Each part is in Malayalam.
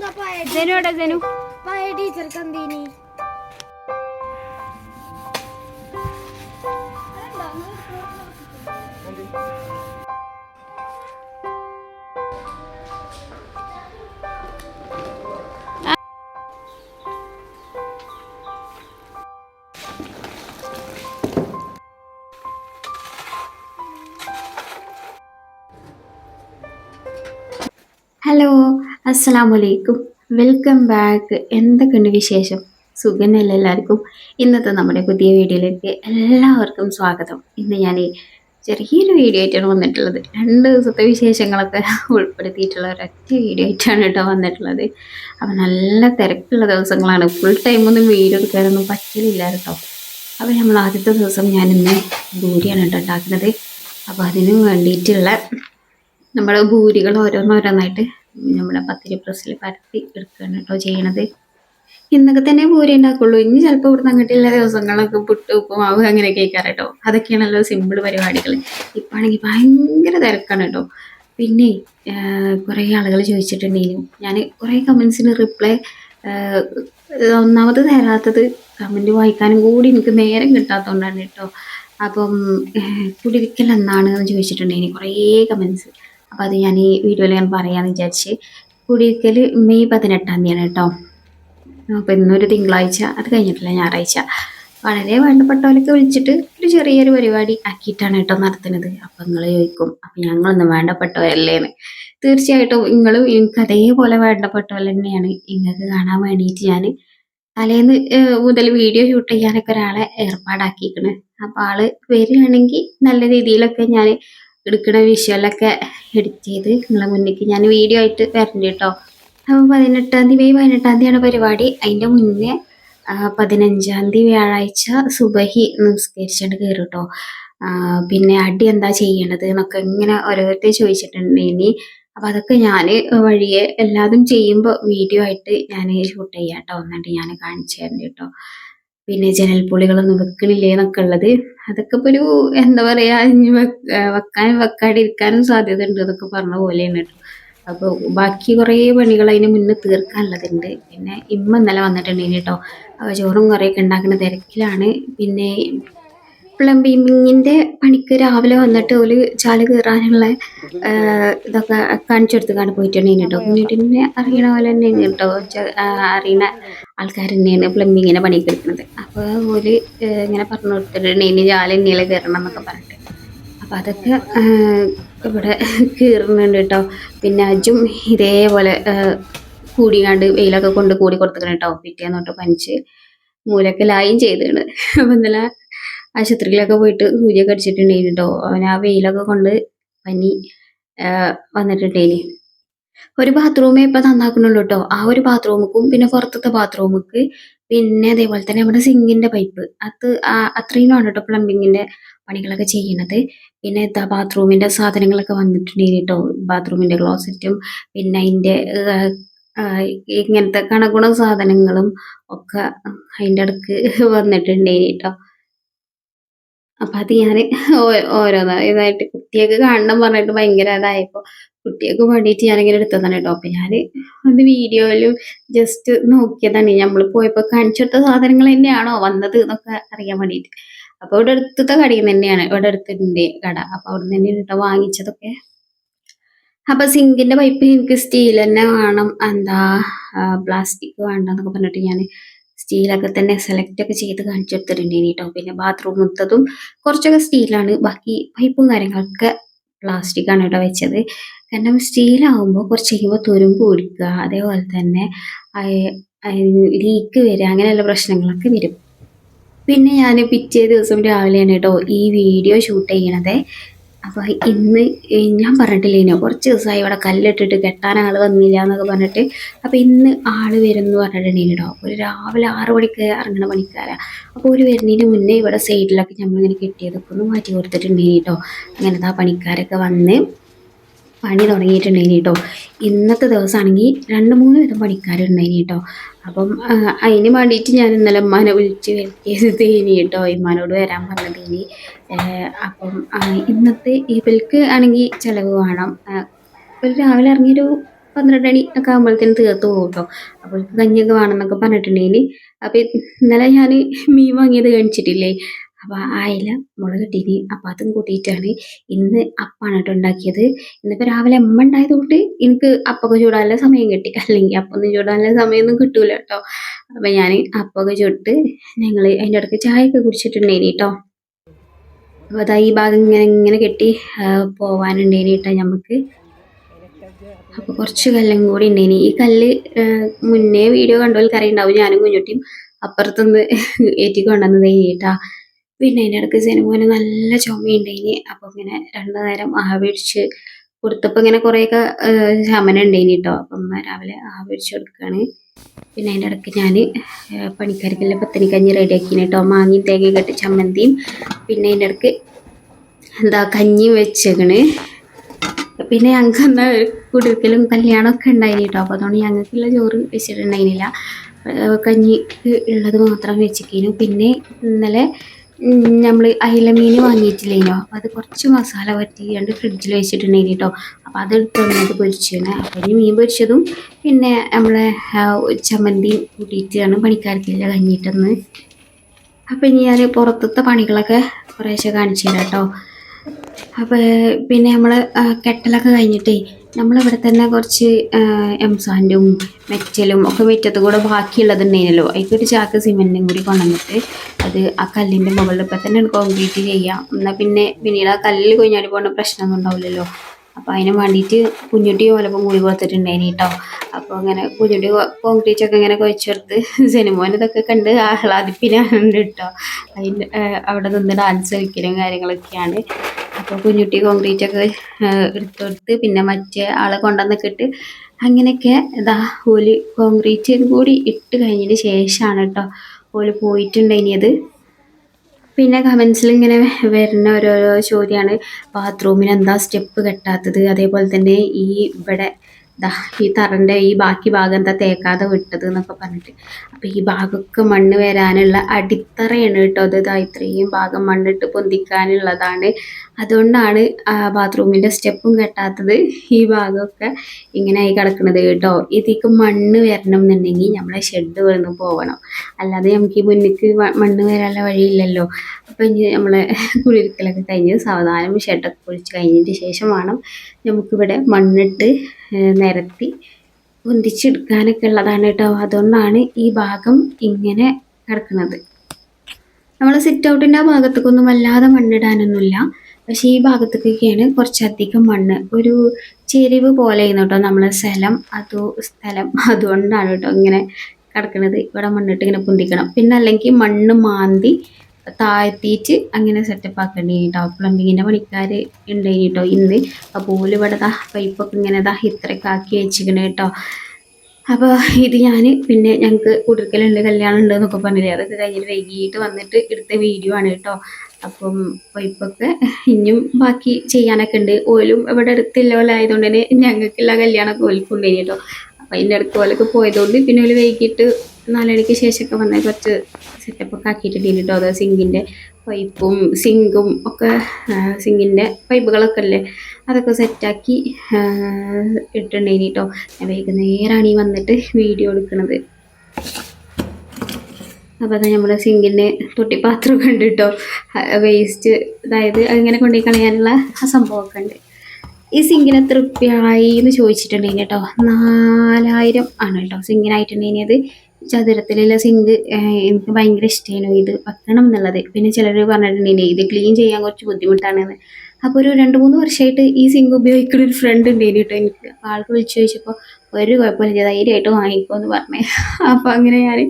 ജനു എവിടെ? ജനു പഴയ ടീച്ചർക്ക് എന്തീനി? ഹലോ അസ്സലാമു വലൈക്കും വെൽക്കം ബാക്ക്. എന്തൊക്കെയുണ്ട് വിശേഷം? സുഖനല്ല എല്ലാവർക്കും? ഇന്നത്തെ നമ്മുടെ പുതിയ വീഡിയോയിലേക്ക് എല്ലാവർക്കും സ്വാഗതം. ഇന്ന് ഞാൻ ചെറിയൊരു വീഡിയോ ആയിട്ടാണ് വന്നിട്ടുള്ളത്. രണ്ട് ദിവസത്തെ വിശേഷങ്ങളൊക്കെ ഉൾപ്പെടുത്തിയിട്ടുള്ള ഒരൊറ്റ വീഡിയോ ആയിട്ടാണ് കേട്ടോ വന്നിട്ടുള്ളത്. അപ്പോൾ നല്ല തിരക്കുള്ള ദിവസങ്ങളാണ്. ഫുൾ ടൈമൊന്നും വീഡിയോ എടുക്കാനൊന്നും പറ്റില്ല കേട്ടോ. അപ്പോൾ നമ്മൾ ആദ്യത്തെ ദിവസം ഞാനിന്ന് ഭൂരിയാണ് കേട്ടോ ഉണ്ടാക്കുന്നത്. അപ്പോൾ അതിന് വേണ്ടിയിട്ടുള്ള നമ്മുടെ ഭൂരികൾ ഓരോന്നോരോന്നായിട്ട് നമ്മുടെ പത്തിരി പ്രസ്സിൽ പരത്തി എടുക്കുകയാണ് കേട്ടോ ചെയ്യണത്. ഇന്നൊക്കെ തന്നെ പൂരി ഉണ്ടാക്കുള്ളൂ. ഇനി ചിലപ്പോൾ ഇവിടുന്ന് അങ്ങോട്ട് എല്ലാ ദിവസങ്ങളൊക്കെ പുട്ട് ഉപ്പുമാവ് അങ്ങനെ കേൾക്കാറ് കേട്ടോ. അതൊക്കെയാണല്ലോ സിമ്പിൾ പരിപാടികൾ ഇപ്പം ആണെങ്കിൽ ഭയങ്കര തിരക്കാണ് കേട്ടോ. പിന്നെ കുറേ ആളുകൾ ചോദിച്ചിട്ടുണ്ടെങ്കിലും ഞാൻ കുറേ കമൻസിന് റിപ്ലൈ ഒന്നാമത് തരാത്തത് കമന്റ് വായിക്കാനും കൂടി എനിക്ക് നേരം കിട്ടാത്തതുകൊണ്ടാണ് കേട്ടോ. അപ്പം കുടിവിക്കൽ എന്നാണ് എന്ന് ചോദിച്ചിട്ടുണ്ടെങ്കിൽ കുറേ കമൻസ് അപ്പോൾ അത് ഞാൻ ഈ വീഡിയോയിൽ ഞാൻ പറയാമെന്ന് വിചാരിച്ച് കുടിയിരിക്കൽ മെയ് പതിനെട്ടാം തീയതിയാണ് കേട്ടോ. അപ്പോൾ ഇന്നൊരു തിങ്കളാഴ്ച അത് കഴിഞ്ഞിട്ടില്ല ഞായറാഴ്ച. വളരെ വേണ്ടപ്പെട്ടവരൊക്കെ വിളിച്ചിട്ട് ഒരു ചെറിയൊരു പരിപാടി ആക്കിയിട്ടാണ് കേട്ടോ നടത്തുന്നത്. അപ്പം നിങ്ങൾ ചോദിക്കും അപ്പം ഞങ്ങളൊന്നും വേണ്ടപ്പെട്ടവരല്ലേന്ന്? തീർച്ചയായിട്ടും നിങ്ങളും എനിക്ക് അതേപോലെ വേണ്ടപ്പെട്ടവർ തന്നെയാണ് നിങ്ങൾക്ക് കാണാൻ വേണ്ടിയിട്ട് ഞാൻ തലേന്ന് മുതൽ വീഡിയോ ഷൂട്ട് ചെയ്യാനൊക്കെ ഒരാളെ ഏർപ്പാടാക്കിയിരിക്കുന്നത് അപ്പോൾ ആൾ വരികയാണെങ്കിൽ നല്ല രീതിയിലൊക്കെ ഞാൻ എടുക്കുന്ന വിഷ്വലൊക്കെ എഡിറ്റ് ചെയ്ത് നിങ്ങളെ മുന്നിലേക്ക് ഞാൻ വീഡിയോ ആയിട്ട് വരണ്ട കേട്ടോ അപ്പോൾ പതിനെട്ടാം തീയതി മെയ് പതിനെട്ടാം തീയതിയാണ് പരിപാടി. അതിന്റെ മുന്നേ പതിനഞ്ചാം തീയതി വ്യാഴാഴ്ച സുബഹി നിസ്കരിച്ചിട്ട് കയറും കേട്ടോ പിന്നെ അടി എന്താ ചെയ്യേണ്ടത് എന്നൊക്കെ ഇങ്ങനെ ഓരോരുത്തർ ചോദിച്ചിട്ടുണ്ട് ഇനി. അപ്പോൾ അതൊക്കെ ഞാൻ വഴിയെ എല്ലാതും ചെയ്യുമ്പോൾ വീഡിയോ ആയിട്ട് ഞാൻ ഷൂട്ട് ചെയ്യാം കേട്ടോ എന്നിട്ട് ഞാൻ കാണിച്ചു തരണ്ട് കേട്ടോ പിന്നെ ജനൽ ജനൽപൊളികളൊന്നും വെക്കണില്ലേ എന്നൊക്കെ ഉള്ളത്. അതൊക്കെ ഇപ്പോൾ ഒരു എന്താ പറയുക ഇനി വെക്ക- വെക്കാനും വെക്കാണ്ടിരിക്കാനും സാധ്യത ഉണ്ട് എന്നൊക്കെ പറഞ്ഞ പോലെയാണ് കേട്ടോ. അപ്പോൾ ബാക്കി കുറേ പണികൾ അതിന് മുന്നേ തീർക്കാനുള്ളതുണ്ട്. പിന്നെ ഇമ്മ ഇന്നലെ വന്നിട്ടുണ്ടെങ്കിൽ കേട്ടോ. ചോറും കറിയൊക്കെ ഉണ്ടാക്കുന്ന തിരക്കിലാണ്. പിന്നെ പ്ലംബിങ്ങിന്റെ പണിക്ക് രാവിലെ വന്നിട്ട് ഒരു ചാൽ കീറാനുള്ള ഇതൊക്കെ കാണിച്ചു കാണാൻ പോയിട്ടുണ്ടെങ്കിൽ കേട്ടോ. വീട്ടിനെ അറിയണ പോലെ തന്നെയാണ് കേട്ടോ. അറിയണ ആൾക്കാർ തന്നെയാണ് പ്ലംബിങ്ങിന്റെ പണിയൊക്കെ എടുക്കുന്നത്. അപ്പോൾ ഓൽ ഇങ്ങനെ പറഞ്ഞു കൊടുത്തിട്ടുണ്ടെങ്കിൽ ചാൽ ഇന്നലെ കയറണം എന്നൊക്കെ പറഞ്ഞിട്ട്. അപ്പം അതൊക്കെ ഇവിടെ കീറുന്നുണ്ട് കേട്ടോ. പിന്നെ അജും ഇതേപോലെ കൂടിയാണ്ട് വെയിലൊക്കെ കൊണ്ട് കൂടി കൊടുത്തിക്കണം കേട്ടോ. പിറ്റേന്ന് തൊട്ട് പനിച്ച് മൂലൊക്കെ ലായും ചെയ്തിട്ടുണ്ട് അപ്പം ഇന്നലെ ആശുപത്രിയിലൊക്കെ പോയിട്ട് സൂചിയൊക്കെ അടിച്ചിട്ടുണ്ടായിരുന്നു കേട്ടോ അവൻ ആ വെയിലൊക്കെ കൊണ്ട് പനി വന്നിട്ടുണ്ടേനി ഒരു ബാത്റൂമേ ഇപ്പം നന്നാക്കുന്നുള്ളൂ കേട്ടോ ആ ഒരു ബാത്റൂമുക്കും പിന്നെ പുറത്തത്തെ ബാത്റൂമുക്ക് പിന്നെ അതേപോലെ തന്നെ നമ്മുടെ സിങ്കിന്റെ പൈപ്പ് അത് ആ- അത്രയും ആണ് കേട്ടോ പ്ലംബിങ്ങിന്റെ പണികളൊക്കെ ചെയ്യണത്. പിന്നെ എന്താ ബാത്റൂമിന്റെ സാധനങ്ങളൊക്കെ വന്നിട്ടുണ്ടെങ്കിൽ കേട്ടോ ബാത്റൂമിന്റെ ക്ലോസറ്റും പിന്നെ അതിന്റെ ഇങ്ങനത്തെ കണക്കുണ സാധനങ്ങളും ഒക്കെ അതിന്റെ അടുക്ക് വന്നിട്ടുണ്ടേനി കേട്ടോ അപ്പൊ അത് ഞാൻ ഓരോന്നാ ഇതായിട്ട് കുട്ടിയൊക്കെ കാണണം പറഞ്ഞിട്ട് ഭയങ്കര അതായപ്പോ കുട്ടിയൊക്കെ വേണ്ടിയിട്ട് ഞാനിങ്ങനെ എടുത്തതാണ് കേട്ടോ. അപ്പൊ ഞാൻ അത് വീഡിയോയിലും ജസ്റ്റ് നോക്കിയതാണ്. നമ്മൾ പോയപ്പോ കാണിച്ചെടുത്ത സാധനങ്ങൾ തന്നെയാണോ വന്നത് എന്നൊക്കെ അറിയാൻ വേണ്ടിയിട്ട് അപ്പൊ ഇവിടെ അടുത്തത്തെ കടയിൽ തന്നെയാണ്. ഇവിടെ അടുത്തുണ്ട് കട. അപ്പൊ അവിടെ നിന്ന് തന്നെയാണ് കേട്ടോ വാങ്ങിച്ചതൊക്കെ. അപ്പൊ സിങ്കിന്റെ പൈപ്പ് എനിക്ക് സ്റ്റീൽ തന്നെ വേണം. എന്താ പ്ലാസ്റ്റിക് വേണ്ട എന്നൊക്കെ പറഞ്ഞിട്ട് ഞാൻ സ്റ്റീലൊക്കെ തന്നെ സെലക്ട് ഒക്കെ ചെയ്ത് കാണിച്ചു കൊടുത്തിട്ടുണ്ട് കേട്ടോ പിന്നെ ബാത്റൂം മൊത്തതും കുറച്ചൊക്കെ സ്റ്റീലാണ് ബാക്കി പൈപ്പും കാര്യങ്ങളൊക്കെ പ്ലാസ്റ്റിക് ആണ് കേട്ടോ വെച്ചത്. കാരണം സ്റ്റീലാവുമ്പോൾ കുറച്ച് കഴിയുമ്പോൾ തുരുമ്പ് പിടിക്കുക അതേപോലെ തന്നെ ലീക്ക് വരിക അങ്ങനെയുള്ള പ്രശ്നങ്ങളൊക്കെ വരും. പിന്നെ ഞാൻ പിറ്റേ ദിവസം രാവിലെയാണ് കേട്ടോ ഈ വീഡിയോ ഷൂട്ട് ചെയ്യണത്. അപ്പോൾ ഇന്ന് ഞാൻ പറഞ്ഞിട്ടില്ലേനോ കുറച്ച് ദിവസമായി ഇവിടെ കല്ലിട്ടിട്ട് കെട്ടാൻ ആൾ വന്നില്ല എന്നൊക്കെ പറഞ്ഞിട്ട്. അപ്പോൾ ഇന്ന് ആൾ വരും എന്ന് പറഞ്ഞിട്ടുണ്ടെങ്കിൽ കേട്ടോ ഒരു രാവിലെ ആറ് മണിക്ക് ഇറങ്ങണ പണിക്കാരാ. അപ്പോൾ ഒരു വരുന്നതിന് മുന്നേ ഇവിടെ സൈഡിലൊക്കെ നമ്മളിങ്ങനെ കെട്ടിയതൊക്കെ ഒന്ന് മാറ്റി കൊടുത്തിട്ടുണ്ടെങ്കിൽ കേട്ടോ അങ്ങനത്തെ ആ പണിക്കാരൊക്കെ വന്ന് പണി തുടങ്ങിയിട്ടുണ്ടായിന് കേട്ടോ. ഇന്നത്തെ ദിവസമാണെങ്കിൽ രണ്ട് മൂന്ന് വിധം പണിക്കാരുണ്ടായിന് കേട്ടോ. അപ്പം അതിന് വേണ്ടിയിട്ട് ഞാൻ ഇന്നലെ ഉമ്മാനെ വിളിച്ച് വരുത്തിയത് ഇനി കേട്ടോ. ഇമ്മാനോട് വരാൻ പറഞ്ഞത് അപ്പം ഇന്നത്തെ ഇവൽക്ക് ആണെങ്കിൽ ചിലവ് വേണം. ഒരു രാവിലെ ഇറങ്ങിയൊരു പന്ത്രണ്ട് മണി ഒക്കെ ആകുമ്പോഴത്തേനും തീർത്ത് പോകും കേട്ടോ. അപ്പോൾ കഞ്ഞിയൊക്കെ വേണമെന്നൊക്കെ പറഞ്ഞിട്ടുണ്ടെങ്കിൽ അപ്പോൾ ഇന്നലെ ഞാൻ മീൻ വാങ്ങിയത് കാണിച്ചിട്ടില്ലേ? അപ്പോൾ ആ അയില മുളക് ടിരി അപ്പോൾ അതും കൂട്ടിയിട്ടാണ് ഇന്ന് അപ്പാണ് കേട്ടോ ഉണ്ടാക്കിയത്. ഇന്നിപ്പോൾ രാവിലെ അമ്മ ഉണ്ടായത് കൊണ്ട് എനിക്ക് അപ്പൊക്കെ ചൂടാനുള്ള സമയം കിട്ടി. അല്ലെങ്കിൽ അപ്പൊന്നും ചൂടാനുള്ള സമയമൊന്നും കിട്ടൂല കേട്ടോ. അപ്പോൾ ഞാൻ അപ്പൊക്കെ ചുട്ട് ഞങ്ങൾ അതിന്റെ ഇടയ്ക്ക് ചായയൊക്കെ കുടിച്ചിട്ടുണ്ടേനി കേട്ടോ. അപ്പോൾ അതാ ഈ ഭാഗം ഇങ്ങനെ ഇങ്ങനെ കെട്ടി പോകാനുണ്ടേനി കേട്ടോ നമുക്ക് അപ്പോൾ കുറച്ച് കല്ലും കൂടി ഉണ്ടേനി ഈ കല്ല് മുന്നേ വീഡിയോ കണ്ടോൽ അറിയുണ്ടാവും ഞാനും കുഞ്ഞുട്ടിയും അപ്പുറത്തുനിന്ന് ഏറ്റി കൊണ്ടുവന്നതേനി കേട്ടാ. പിന്നെ അതിന്റെ ഇടയ്ക്ക് സിനിമോന് നല്ല ചുമയുണ്ടായിനി. അപ്പോൾ ഇങ്ങനെ രണ്ടു നേരം ആവിടിച്ച് കൊടുത്തപ്പോൾ ഇങ്ങനെ കുറേയൊക്കെ ശമനം ഉണ്ടായിനി കേട്ടോ അപ്പം രാവിലെ ആവിടിച്ച് കൊടുക്കുകയാണ് പിന്നെ അതിന്റെ ഇടയ്ക്ക് ഞാൻ പണിക്കാർക്കുള്ള പത്തനിക്കഞ്ഞി റെഡിയാക്കിന് കേട്ടോ മാങ്ങി തേങ്ങ കെട്ടി ചമ്മന്തിയും പിന്നെ അതിന്റെ ഇടയ്ക്ക് എന്താ കഞ്ഞിയും വെച്ചേക്കണ്. പിന്നെ ഞങ്ങൾക്ക് കുടുക്കലും കുടിർക്കലും കല്യാണമൊക്കെ ഉണ്ടായിന് കേട്ടോ അപ്പോൾ അതുകൊണ്ട് ഞങ്ങൾക്കുള്ള ചോറ് വെച്ചിട്ടുണ്ടായിരുന്നില്ല കഞ്ഞിക്ക് ഉള്ളത് മാത്രം വെച്ചിരിക്കുന്നു പിന്നെ ഇന്നലെ നമ്മൾ അയില മീൻ വാങ്ങിയിട്ടില്ലേനോ? അപ്പോൾ അത് കുറച്ച് മസാല പറ്റിയാണ്ട് ഫ്രിഡ്ജിൽ വെച്ചിട്ടുണ്ടെങ്കിൽ കേട്ടോ അപ്പോൾ അത് എടുത്തുകൊണ്ട് പൊരിച്ചാണ് അപ്പോൾ ഇനി മീൻ പൊരിച്ചതും പിന്നെ നമ്മളെ ചമ്മന്തി കൂട്ടിയിട്ടാണ് പണിക്കാർക്കില്ല കഞ്ഞിട്ടെന്ന് അപ്പോൾ ഇനി ഞാൻ പുറത്തത്തെ പണികളൊക്കെ കുറേശ്ശെ കാണിച്ചു തരാം കേട്ടോ അപ്പോൾ പിന്നെ നമ്മൾ കെട്ടലൊക്കെ കഴിഞ്ഞിട്ടേ നമ്മളിവിടെ തന്നെ കുറച്ച് എംസാൻഡും മെറ്റലും ഒക്കെ മുറ്റത്ത് കൂടെ ബാക്കിയുള്ളതുണ്ടായിരുന്നല്ലോ. ഒരു ചാക്ക് സിമെന്റും കൂടി കൊണ്ടുവന്നിട്ട് അത് ആ കല്ലിന്റെ മുകളിൽ ഇപ്പം തന്നെ കോൺക്രീറ്റ് ചെയ്യാം. എന്നാൽ പിന്നെ പിന്നീട് ആ കല്ലിൽ കഴിഞ്ഞാൽ പോകുന്ന പ്രശ്നമൊന്നും ഉണ്ടാവില്ലല്ലോ. അപ്പോൾ അതിന് വേണ്ടിയിട്ട് കുഞ്ഞുട്ടി ഓലപ്പം കൂടി കൊടുത്തിട്ടുണ്ടായിന് കേട്ടോ. അപ്പോൾ അങ്ങനെ കുഞ്ഞുട്ടി കോൺക്രീറ്റ് ഒക്കെ ഇങ്ങനെ കുഴച്ചെടുത്ത് സിനിമേനതൊക്കെ കണ്ട് ആഹ്ലാദിപ്പിനാണ് കേട്ടോ. അതിന്റെ അവിടെ നിന്ന് ഡാൻസ് കളിക്കലും കാര്യങ്ങളൊക്കെയാണ്. അപ്പോൾ കുഞ്ഞുട്ടി കോൺക്രീറ്റ് ഒക്കെ എടുത്തെടുത്ത് പിന്നെ മറ്റേ ആളെ കൊണ്ടുവന്നൊക്കെ ഇട്ട് അങ്ങനെയൊക്കെ ഇതാ ഓൽ കോൺക്രീറ്റ് കൂടി ഇട്ട് കഴിഞ്ഞതിന് ശേഷമാണ് കേട്ടോ ഓൽ പോയിട്ടുണ്ടായിനിയത് പിന്നെ കമൻസിൽ ഇങ്ങനെ വരുന്ന ഓരോരോ ചോദ്യമാണ് ബാത്റൂമിന് എന്താ സ്റ്റെപ്പ് കെട്ടാത്തത്? അതേപോലെ തന്നെ ഈ ഇവിടെ ഈ തറന്റെ ഈ ബാക്കി ഭാഗം എന്താ തേക്കാതെ വിട്ടത് എന്നൊക്കെ പറഞ്ഞിട്ട്. അപ്പോൾ ഈ ഭാഗമൊക്കെ മണ്ണ് വരാനുള്ള അടിത്തറയാണ് കേട്ടോ അത്. ഇതാ ഇത്രയും ഭാഗം മണ്ണിട്ട് പൊന്തിക്കാനുള്ളതാണ്. അതുകൊണ്ടാണ് ബാത്റൂമിന്റെ സ്റ്റെപ്പും കെട്ടാത്തത് ഈ ഭാഗമൊക്കെ ഇങ്ങനെ ആയി കിടക്കുന്നത് കേട്ടോ. ഇതിക്ക് മണ്ണ് വരണം എന്നുണ്ടെങ്കിൽ നമ്മളെ ഷെഡ് വന്ന് പോകണം അല്ലാതെ നമുക്ക് ഈ മുന്നിക്ക് മണ്ണ് വരാനുള്ള വഴിയില്ലല്ലോ. അപ്പം ഇനി നമ്മളെ കുളിരിക്കലൊക്കെ കഴിഞ്ഞ് സാവധാനം ഷെഡൊക്കെ കുഴിച്ച് കഴിഞ്ഞതിന് ശേഷം വേണം നമുക്കിവിടെ മണ്ണിട്ട് നിരത്തി പൊന്തിച്ചെടുക്കാനൊക്കെ ഉള്ളതാണ് കേട്ടോ. അതുകൊണ്ടാണ് ഈ ഭാഗം ഇങ്ങനെ കിടക്കുന്നത്. നമ്മൾ സിറ്റ് ഔട്ടിന്റെ ആ ഭാഗത്തേക്കൊന്നും വല്ലാതെ മണ്ണിടാനൊന്നുമില്ല. പക്ഷേ ഈ ഭാഗത്തേക്കൊക്കെയാണ് കുറച്ചധികം മണ്ണ്. ഒരു ചെരിവ് പോലെ കേട്ടോ നമ്മളെ സ്ഥലം. അതോ സ്ഥലം. അതുകൊണ്ടാണ് കേട്ടോ ഇങ്ങനെ കിടക്കുന്നത്. ഇവിടെ മണ്ണിട്ട് ഇങ്ങനെ പൊന്തിക്കണം. പിന്നെ അല്ലെങ്കിൽ മണ്ണ് മാന്തി താഴ്ത്തിയിട്ട് അങ്ങനെ സെറ്റപ്പ് ആക്കേണ്ടി? കേട്ടോ പ്ലംബിങ്ങിന്റെ പണിക്കാർ ഉണ്ട് കേട്ടോ ഇന്ന്. അപ്പോൾ ഇവിടെ ദാ പൈപ്പൊക്കെ ഇങ്ങനെ ദാ ഇത്രയൊക്കെ ആക്കി വെച്ചിരിക്കണേ കേട്ടോ അപ്പോൾ ഇത് ഞാൻ പിന്നെ ഞങ്ങൾക്ക് കുടുക്കലുണ്ട് കല്യാണം ഉണ്ട് എന്നൊക്കെ പറഞ്ഞില്ലേ? അതൊക്കെ കഴിഞ്ഞിട്ട് വൈകിട്ട് വന്നിട്ട് എടുത്ത വീഡിയോ ആണ് കേട്ടോ അപ്പം പൈപ്പൊക്കെ ഇനിയും ബാക്കി ചെയ്യാനൊക്കെ ഉണ്ട് ഓലും ഇവിടെ അടുത്തുള്ള പോലെ ആയതുകൊണ്ട് തന്നെ ഞങ്ങൾക്കുള്ള കല്യാണമൊക്കെ ഓൽക്കുണ്ടേനി കേട്ടോ അപ്പം അതിന്റെ ഇടയ്ക്ക് ഓലൊക്കെ പോയതുകൊണ്ട് പിന്നെ ഓൽ വൈകിട്ട് നാലണിക്ക് ശേഷമൊക്കെ വന്ന കുറച്ച് സെറ്റപ്പ് ഒക്കെ ആക്കിയിട്ടുണ്ടെങ്കിൽ കേട്ടോ അത് സിങ്കിന്റെ പൈപ്പും സിങ്കും ഒക്കെ സിങ്കിന്റെ പൈപ്പുകളൊക്കെ അല്ലേ? അതൊക്കെ സെറ്റാക്കി ഇട്ടിട്ടുണ്ടായിനി കേട്ടോ ഞാൻ വൈകുന്നേരമാണ് ഈ വന്നിട്ട് വീഡിയോ എടുക്കുന്നത് അപ്പോൾ അത് നമ്മുടെ സിങ്കിന്റെ തൊട്ടിപ്പാത്രം ഉണ്ട് കേട്ടോ വേസ്റ്റ് അതായത് അങ്ങനെ കൊണ്ടുപോയി കളയാനുള്ള ആ സംഭവമൊക്കെ ഉണ്ട്. ഈ സിങ്കിന് എത്ര റുപ്യായി എന്ന് ചോദിച്ചിട്ടുണ്ടെങ്കിൽ കേട്ടോ നാലായിരം ആണ് കേട്ടോ സിങ്കിനായിട്ടുണ്ടെങ്കിൽ ചതുരത്തിലുള്ള സിങ്ക് എനിക്ക് ഭയങ്കര ഇഷ്ടമായിരുന്നു ഇത് വെക്കണം എന്നുള്ളത്. പിന്നെ ചിലർ പറഞ്ഞിട്ടുണ്ടെങ്കിൽ ഇത് ക്ലീൻ ചെയ്യാൻ കുറച്ച് ബുദ്ധിമുട്ടാണെന്ന്. അപ്പോൾ ഒരു രണ്ട് മൂന്ന് വർഷമായിട്ട് ഈ സിങ്ക് ഉപയോഗിക്കുന്ന ഒരു ഫ്രണ്ട് ഉണ്ടായിരുന്നു കേട്ടോ എനിക്ക്. ആൾക്ക് വിളിച്ചു ചോദിച്ചപ്പോൾ ഒരു കുഴപ്പമില്ല ധൈര്യമായിട്ട് വാങ്ങിക്കോ എന്ന് പറഞ്ഞേ. അപ്പോൾ അങ്ങനെ ഞാൻ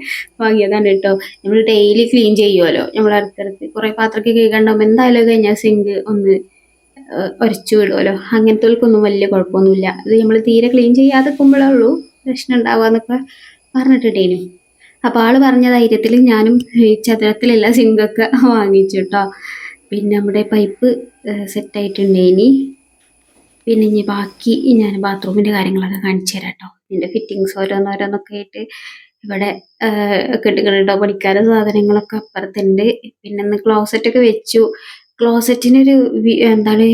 വാങ്ങിയതാണ് കേട്ടോ. നമ്മൾ ഡെയിലി ക്ലീൻ ചെയ്യുമല്ലോ നമ്മൾ അടുത്തടുത്ത് കുറേ പാത്രമൊക്കെ കഴുകണ്ടാകുമ്പോൾ എന്തായാലും കഴിഞ്ഞാൽ സിങ്ക് ഒന്ന് ഒരച്ചു വിടുമല്ലോ അങ്ങനത്തെ വലിയ കുഴപ്പമൊന്നുമില്ല. അത് നമ്മൾ തീരെ ക്ലീൻ ചെയ്യാതെ നിൽക്കുമ്പോഴേ ഉള്ളൂ. പ്രശ്നം ഉണ്ടാവുക പറഞ്ഞിട്ടുണ്ടേനു. അപ്പോൾ ആൾ പറഞ്ഞ ധൈര്യത്തിൽ ഞാനും ഈ ചതുരത്തിലുള്ള സിങ്കൊക്കെ വാങ്ങിച്ചു കേട്ടോ പിന്നെ നമ്മുടെ പൈപ്പ് സെറ്റായിട്ടുണ്ടേനി പിന്നെ ഇനി ബാക്കി ഞാൻ ബാത്റൂമിന്റെ കാര്യങ്ങളൊക്കെ കാണിച്ചു തരാം കേട്ടോ ഇതിന്റെ ഫിറ്റിങ്സ് ഓരോന്നോരോന്നൊക്കെ ആയിട്ട് ഇവിടെ കെട്ടുകളുണ്ടോ പണിക്കാരുടെ സാധനങ്ങളൊക്കെ അപ്പുറത്തുണ്ട്. പിന്നെ ഒന്ന് ക്ലോസറ്റ് ഒക്കെ വെച്ചു. ക്ലോസറ്റിനൊരു എന്താണ്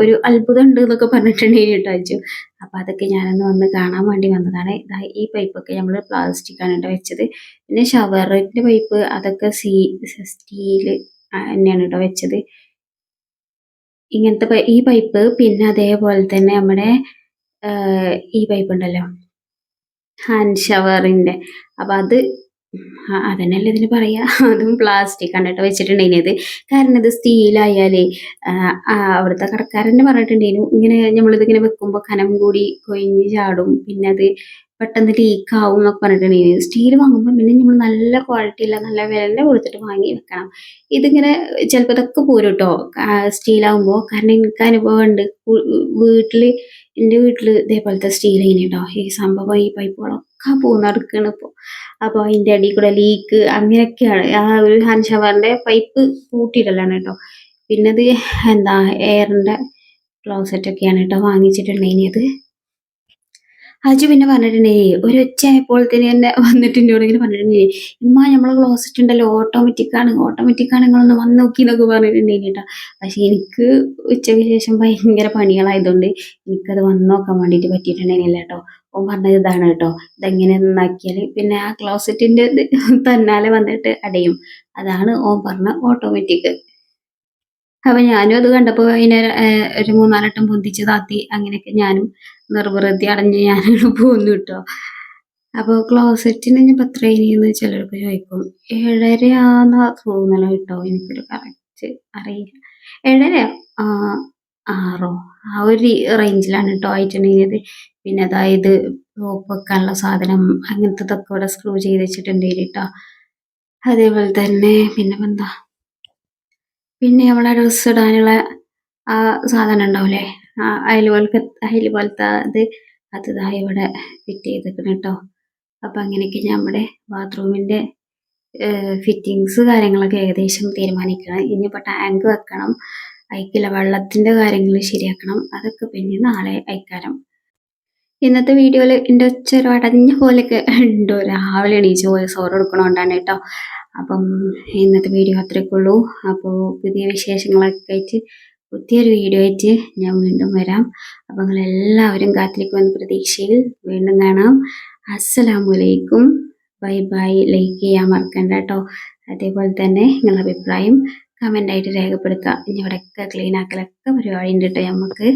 ഒരു അത്ഭുതം ഉണ്ട് എന്നൊക്കെ പറഞ്ഞിട്ടുണ്ടെങ്കിൽ കേട്ടോ അയച്ചു അപ്പോൾ അതൊക്കെ ഞാനൊന്ന് വന്ന് കാണാൻ വേണ്ടി വന്നതാണ്. ഇതാ ഈ പൈപ്പൊക്കെ നമ്മൾ പ്ലാസ്റ്റിക്കാണ് കേട്ടോ വെച്ചത്. പിന്നെ ഷവറിന്റെ പൈപ്പ് അതൊക്കെ സീ സ്റ്റീൽ തന്നെയാണ് കേട്ടോ വെച്ചത്. ഇങ്ങനത്തെ ഈ പൈപ്പ് പിന്നെ അതേപോലെ തന്നെ നമ്മുടെ ഈ പൈപ്പ് ഉണ്ടല്ലോ ഹാൻഡ് ഷവറിന്റെ അപ്പം അത് അതന്നെയല്ലേ ഇതിന് പറയാ. അതും പ്ലാസ്റ്റിക് കണ്ടിട്ട് വെച്ചിട്ടുണ്ടായിനത് കാരണം ഇത് സ്റ്റീലായാലേ അവിടുത്തെ കടക്കാരന്റെ പറഞ്ഞിട്ടുണ്ടായിരുന്നു ഇങ്ങനെ നമ്മളിതിങ്ങനെ വെക്കുമ്പോൾ കനം കൂടി കൊഴിഞ്ഞ് ചാടും. പിന്നെ അത് പെട്ടെന്ന് ലീക്ക് ആവും എന്നൊക്കെ പറഞ്ഞിട്ടുണ്ടെങ്കിൽ സ്റ്റീൽ വാങ്ങുമ്പോൾ പിന്നെ നമ്മൾ നല്ല ക്വാളിറ്റി ഉള്ള നല്ല വില കൊടുത്തിട്ട് വാങ്ങി വെക്കണം. ഇതിങ്ങനെ ചിലപ്പോൾ ഇതൊക്കെ പോരും കേട്ടോ സ്റ്റീലാകുമ്പോൾ കാരണം എനിക്ക് അനുഭവം ഉണ്ട്. വീട്ടിൽ എന്റെ വീട്ടിൽ ഇതേപോലത്തെ സ്റ്റീൽ കേട്ടോ ഈ സംഭവം ഈ പൈപ്പുകളൊക്കെ പോകുന്നടക്കാണ് ഇപ്പോൾ അപ്പോൾ അതിന്റെ അടിയിൽ കൂടെ ലീക്ക് അങ്ങനെയൊക്കെയാണ്. ആ ഒരു ഹാൻഡ് പൈപ്പ് കൂട്ടിയിട്ടല്ലാണ് കേട്ടോ പിന്നെ അത് എന്താ എയറിന്റെ ക്ലോസറ്റ് ഒക്കെയാണ് കേട്ടോ വാങ്ങിച്ചിട്ടുണ്ടായിരുന്നത് അജു പിന്നെ പറഞ്ഞിട്ടുണ്ടേ ഒരു ഒച്ച തന്നെ തന്നെ വന്നിട്ട് എന്നോട് ഇങ്ങനെ പറഞ്ഞിട്ടുണ്ടേ ഉമ്മ നമ്മളെ ക്ലോസറ്റ് ഉണ്ടല്ലോ ഓട്ടോമാറ്റിക് ആണ് നിങ്ങളൊന്ന് വന്ന് നോക്കി എന്നൊക്കെ പറഞ്ഞിട്ടുണ്ടേ കേട്ടോ. പക്ഷെ എനിക്ക് ഉച്ചയ്ക്ക് ശേഷം ഭയങ്കര പണികളായതുകൊണ്ട് എനിക്കത് വന്ന് നോക്കാൻ വേണ്ടിയിട്ട് പറ്റിയിട്ടുണ്ടായിരുന്നില്ല കേട്ടോ. ഓൻ പറഞ്ഞത് ഇതാണ് കേട്ടോ ഇതെങ്ങനെ നന്നാക്കിയാൽ പിന്നെ ആ ക്ലോസറ്റിന്റെ തന്നാലെ വന്നിട്ട് അടയും. അതാണ് ഓൻ പറഞ്ഞ ഓട്ടോമാറ്റിക് അപ്പൊ ഞാനും അത് കണ്ടപ്പോൾ അതിനെ ഒരു മൂന്നാലട്ടം പൊന്തിച്ച് താത്തി അങ്ങനെയൊക്കെ ഞാനും നിർവൃതി അടഞ്ഞ് ഞാനും പോന്നു കേട്ടോ അപ്പോൾ ക്ലോസറ്റിന് ഞാൻ എത്ര ഇനിയെന്ന് ചിലർക്ക് ചോദിക്കും. ഏഴരയാന്ന് തോന്നല കേട്ടോ എനിക്കൊരു കറക്റ്റ് അറിയില്ല. ഏഴര ആറോ ആ ഒരു റേഞ്ചിലാണ് കേട്ടോ ആയിട്ടുണ്ടെങ്കിൽ പിന്നെ അതായത് റോപ്പ് വെക്കാനുള്ള സാധനം അങ്ങനത്തെ തൊക്കെ ഇവിടെ സ്ക്രൂ ചെയ്ത് വെച്ചിട്ടുണ്ട് കേട്ടോ അതേപോലെ തന്നെ പിന്നെ എന്താ പിന്നെ നമ്മളെ ഡ്രസ്സ് ഇടാനുള്ള ആ സാധനം ഉണ്ടാവില്ലേ അയൽ പോലത്തെ അയൽ പോലത്തെ അത് അത് ഇവിടെ ഫിറ്റ് ചെയ്തിരിക്കണം കേട്ടോ അപ്പം അങ്ങനെയൊക്കെ നമ്മുടെ ബാത്റൂമിന്റെ ഫിറ്റിങ്സ് കാര്യങ്ങളൊക്കെ ഏകദേശം തീരുമാനിക്കണം. ഇനിയിപ്പോൾ ടാങ്ക് വെക്കണം. അയക്കില്ല വെള്ളത്തിന്റെ കാര്യങ്ങൾ ശരിയാക്കണം. അതൊക്കെ പിന്നെ നാളെ അയക്കാരം. ഇന്നത്തെ വീഡിയോയിൽ എന്റെ അടഞ്ഞ പോലെയൊക്കെ ഉണ്ടോ? രാവിലെ എണീച്ച് പോയി സോറ് കൊടുക്കണോണ്ടാണ് കേട്ടോ അപ്പം ഇന്നത്തെ വീഡിയോ അത്രയൊക്കെ ഉള്ളൂ അപ്പോൾ പുതിയ വിശേഷങ്ങളൊക്കെ ആയിട്ട് പുതിയൊരു വീഡിയോ ആയിട്ട് ഞാൻ വീണ്ടും വരാം. അപ്പോൾ നിങ്ങളെല്ലാവരും കാത്തിരിക്കുമെന്ന പ്രതീക്ഷയിൽ വീണ്ടും കാണാം. അസ്സലാമു അലൈക്കും ബൈ ബൈ. ലൈക്ക് ചെയ്യാൻ മറക്കണ്ട കേട്ടോ. അതേപോലെ തന്നെ നിങ്ങളുടെ അഭിപ്രായം കമന്റായിട്ട് രേഖപ്പെടുത്തുക. ഇനി ഇവിടെയൊക്കെ ക്ലീൻ ആക്കലൊക്കെ പരിപാടി ഉണ്ട് കേട്ടോ നമുക്ക്.